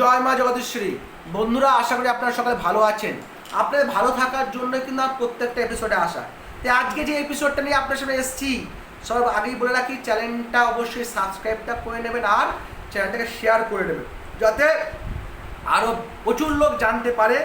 জয় মা জগদীশ্বরী। বন্ধুরা, আশা করি আপনারা সকালে ভালো আছেন। আপনাদের ভালো থাকার জন্য কিন্তু আমার প্রত্যেকটা এপিসোডে আসা। তাই আজকে যে এপিসোডটা নিয়ে আপনার সামনে এসেছি সব আগেই বলে রাখি চ্যানেলটা অবশ্যই সাবস্ক্রাইবটা করে নেবেন আর চ্যানেলটাকে শেয়ার করে নেবেন। যাতে আরও প্রচুর লোক জানতে পারে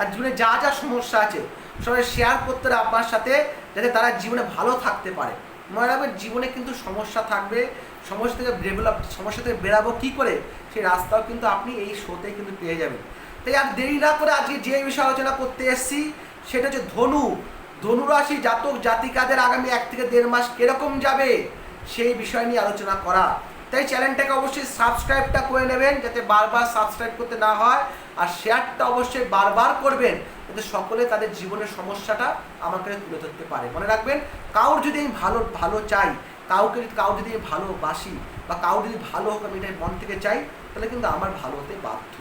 আর জীবনে যা যা সমস্যা আছে, সবাই শেয়ার করতে আপনার সাথে, যাতে তারা জীবনে ভালো থাকতে পারে। মনে জীবনে কিন্তু সমস্যা থাকবে, সমস্যা থেকে ডেভেলপ সমস্যা থেকে বেরাবো কী করে? সেই রাস্তাও কিন্তু আপনি এই শোতে কিন্তু পেয়ে যাবেন। তাই আর দেরি না করে আজকে যে বিষয়ে আলোচনা করতে এসেছি, সেটা হচ্ছে ধনু। ধনুরাশি জাতক জাতিকাদের আগামী এক থেকে দেড় মাস কীরকম যাবে, সেই বিষয় নিয়ে আলোচনা করা। তাই চ্যানেলটাকে অবশ্যই সাবস্ক্রাইবটা করে নেবেন যাতে বারবার সাবস্ক্রাইব করতে না হয়। আর শেয়ারটা অবশ্যই বারবার করবেন যাতে সকলে তাদের জীবনের সমস্যাটা আমার কাছে তুলে ধরতে পারে। মনে রাখবেন, কাউর যদি আমি ভালো ভালো চাই, কাউকে যদি কাউ যদি আমি ভালোবাসি বা কাউ যদি ভালো হোক আমি এটাই মন থেকে চাই, তাহলে কিন্তু আমার ভালো হতে বাধ্য।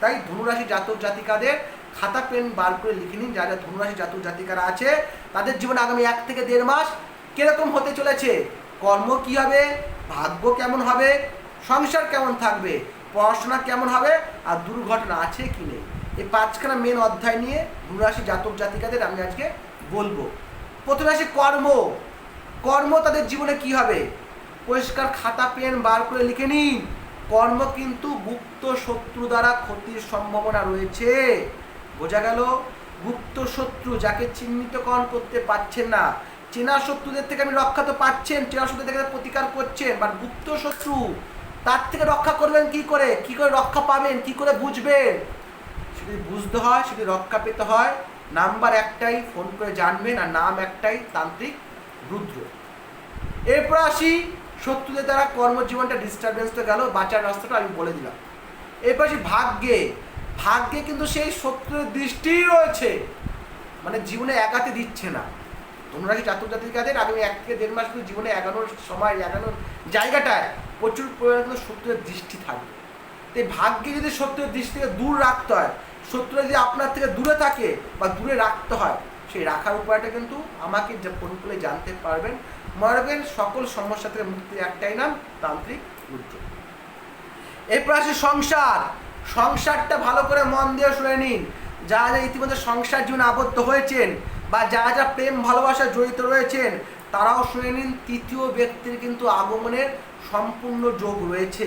তাই ধনুরাশি জাতক জাতিকাদের খাতা, পেন বার করে লিখে নিন। যারা ধনুরাশি জাতক জাতিকারা আছে, তাদের জীবনে আগামী এক থেকে দেড় মাস কীরকম হতে চলেছে? কর্ম কি হবে? ভাগ্য কেমন হবে? সংসার কেমন থাকবে? পড়াশোনা কেমন হবে? আর দুর্ঘটনা আছে কি নেই? এই পাঁচখানা মেন অধ্যায় নিয়ে ধনুরাশি জাতক জাতিকাদের আমি আজকে বলব। প্রথমে আসি কর্ম। কর্ম তাদের জীবনে কি হবে? পরিষ্কার খাতা, পেন বার করে লিখে নিন। কর্ম কিন্তু গুপ্ত শত্রু দ্বারা ক্ষতির সম্ভাবনা রয়েছে। বোঝা গেল? গুপ্ত শত্রু যাকে চিহ্নিতকরণ করতে পারছেন না চেনা শত্রুদের থেকে আমি রক্ষা তো পাচ্ছেন, চেনা শত্রুদের থেকে প্রতিকার করছেন বাট গুপ্ত শত্রু, তার থেকে রক্ষা করবেন কি করে? কি করে রক্ষা পাবেন? কি করে বুঝবেন? সেটি বুঝতে হয়, সেটি রক্ষা পেতে হয়। নাম্বার একটাই ফোন করে জানবেন, আর নাম একটাই তান্ত্রিক রুদ্র। এরপর আসি, শত্রুদের দ্বারা কর্মজীবনটা ডিস্টারবেন্স তো গেল, বাঁচার রাস্তাটা আমি বলে দিলাম। এরপর আসি ভাগ্যে। ভাগ্যে কিন্তু সেই শত্রুদের দৃষ্টিই রয়েছে। মানে জীবনে এগাতে দিচ্ছে না। তোমরা কি জাতক জাতিকাদের আগামী এক থেকে দেড় মাস জীবনে এগানোর সময়, এগানোর জায়গাটায় প্রচুর পরিমাণে কিন্তু শত্রুদের দৃষ্টি থাকবে। তো ভাগ্যে যদি শত্রুদের দৃষ্টি থেকে দূর রাখতে হয়, শত্রুরা যদি আপনার থেকে দূরে থাকে বা দূরে রাখতে হয়, সেই রাখার উপায়টা কিন্তু আমাকে যে ফোন করে জানতে পারবেন। মনে সকল সমস্যা থেকে মুক্তির একটাই নাম, তান্ত্রিক রুদ্র এরপর আসে সংসার। সংসারটা ভালো করে মন দিয়ে শুনে নিন। যারা ইতিমধ্যে সংসার জীবনে আবদ্ধ হয়েছেন বা যারা যা প্রেম, ভালোবাসা জড়িত রয়েছেন, তারাও শুনে নিন তৃতীয় ব্যক্তির কিন্তু আগমনের সম্পূর্ণ যোগ রয়েছে।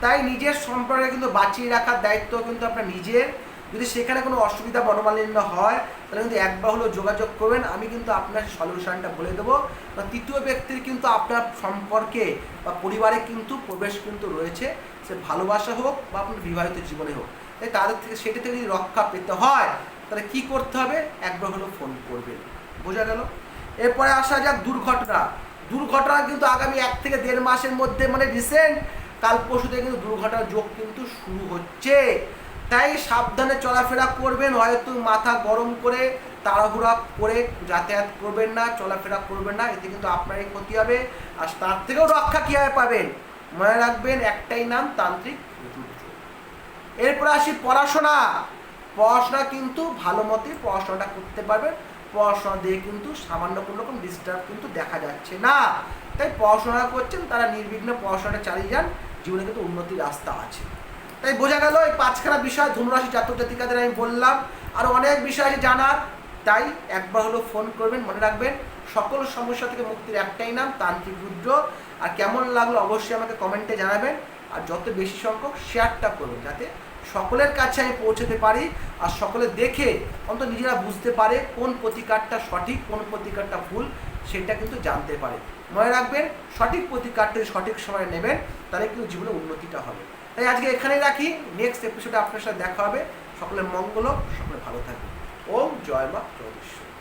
তাই নিজের সম্পর্কে কিন্তু বাঁচিয়ে রাখার দায়িত্ব কিন্তু আপনার নিজের। যদি সেখানে কোনো অসুবিধা মনোমালিন্য হয়, তাহলে কিন্তু একবার হলেও যোগাযোগ করবেন। আমি কিন্তু আপনার সলিউশনটা বলে দেবো। বা তৃতীয় ব্যক্তির কিন্তু আপনার সম্পর্কে বা পরিবারে কিন্তু প্রবেশ কিন্তু রয়েছে। সে ভালোবাসা হোক বা আপনার বিবাহিত জীবনে হোক। তাই তাদের থেকে সেটা থেকে যদি রক্ষা পেতে হয় তাহলে কি করতে হবে? একবার হলেও ফোন করবেন বোঝা গেল? এরপরে আসা যাক দুর্ঘটনা। দুর্ঘটনা কিন্তু আগামী এক থেকে দেড় মাসের মধ্যে মানে রিসেন্ট কাল পরশু থেকে কিন্তু দুর্ঘটনার যোগ কিন্তু শুরু হচ্ছে। তাই সাবধানে চলাফেরা করবেন, হয়তো মাথা গরম করে তাড়াহুড়া করে যাতায়াত করবেন না, চলাফেরা করবেন না, এতে কিন্তু আপনারই ক্ষতি হবে, আর তার থেকেও রক্ষা কীভাবে পাবেন? মনে রাখবেন, একটাই নাম, তান্ত্রিক এরপর আসি পড়াশোনা। পড়াশোনা কিন্তু ভালো মতোই পড়াশোনাটা করতে পারবেন। পড়াশোনা দিয়ে কিন্তু সামান্য কোনো রকম ডিস্টার্ব কিন্তু দেখা যাচ্ছে না। তাই পড়াশোনা করছেন, তারা নির্বিঘ্নে পড়াশোনাটা চালিয়ে যান। জীবনে কিন্তু উন্নতির রাস্তা আছে। তাই বোঝা গেল, এই পাঁচখানা বিষয় ধনুরাশি জাতক জাতিকাদের আমি বললাম। আর অনেক বিষয় আছে জানার। তাই একবার হলো ফোন করবেন, মনে রাখবেন, সকল সমস্যা থেকে মুক্তির একটাই নাম, তান্ত্রিক রুদ্র। আর কেমন লাগল অবশ্যই আমাকে কমেন্টে জানাবেন। আর যত বেশি সংখ্যক শেয়ারটা করবেন, যাতে সকলের কাছে আমি পৌঁছতে পারি আর সকলে দেখে অন্তত নিজেরা বুঝতে পারে কোন প্রতিকারটা সঠিক, কোন প্রতিকারটা ভুল, সেটা কিন্তু জানতে পারে। মনে রাখবেন, সঠিক প্রতিকারটা সঠিক সময় নেবেন, তাহলে কিন্তু জীবনে উন্নতিটা হবে। তাই আজকে এখানেই রাখি। নেক্সট এপিসোডে আপনার সাথে দেখা হবে। সকলের মঙ্গল সকলে ভালো থাকবে ওম জয় মা জগদীশ্বর